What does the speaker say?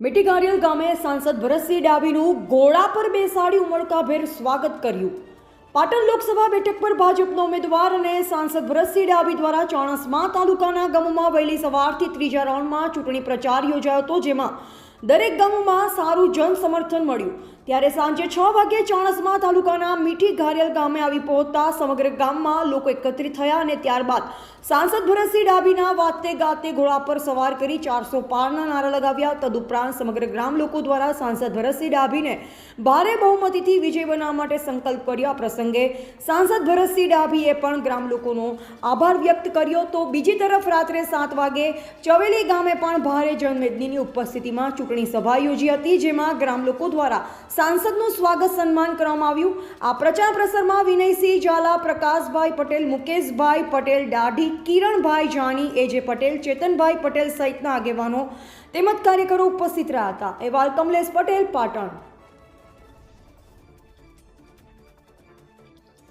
મીઠી ગારિયલ ગામે સાંસદ ભરતસિંહ ડાભીનું ઘોડા પર બેસાડી ઉમળકાભેર સ્વાગત કર્યું. પાટણ લોકસભા બેઠક પર ભાજપના ઉમેદવાર અને સાંસદ ભરતસિંહ ડાભી દ્વારા ચાણસ્મા તાલુકાના ગામોમાં વહેલી સવારથી ત્રીજા રાઉન્ડમાં ચૂંટણી પ્રચાર યોજાયો હતો, જેમાં દરેક ગામોમાં સારું જન સમર્થન મળ્યું. ત્યારે સાંજે છ વાગ્યે ચાણસમાં તાલુકાના મીઠી ઘારિયલ ગામે આવી પહોંચતા સમગ્ર ગામમાં લોકો એકત્રિત થયા અને ત્યારબાદ સાંસદ ભરતસિંહ ડાભીના વાતે ગાતે ઘોડા પર સવાર કરી ચારસો પારના નારા લગાવ્યા. તદુપરાંત સમગ્ર ગ્રામ લોકો દ્વારા સાંસદ ભરતસિંહ ડાભીને ભારે બહુમતીથી વિજય બનાવવા માટે સંકલ્પ કર્યો. આ પ્રસંગે સાંસદ ભરતસિંહ ડાભીએ પણ ગ્રામ લોકોનો આભાર વ્યક્ત કર્યો તો બીજી તરફ રાત્રે સાત વાગે ચવેલી ગામે પણ ભારે જનમેદનીની ઉપસ્થિતિમાં ચૂંટણી સભા યોજી હતી, જેમાં ગ્રામ લોકો દ્વારા સાંસદનું સ્વાગત સન્માન કરવામાં આવ્યું. આ પ્રચાર પ્રસારમાં વિનયસિંહ ઝાલા, પ્રકાશભાઈ પટેલ, મુકેશભાઈ પટેલ, દાઢી કિરણભાઈ જાની એજે પટેલ, ચેતનભાઈ પટેલ સહિતના આગેવાનો તેમજ કાર્યકરો ઉપસ્થિત રહ્યા હતા. અહેવાલ કમલેશ પટેલ, પાટણ.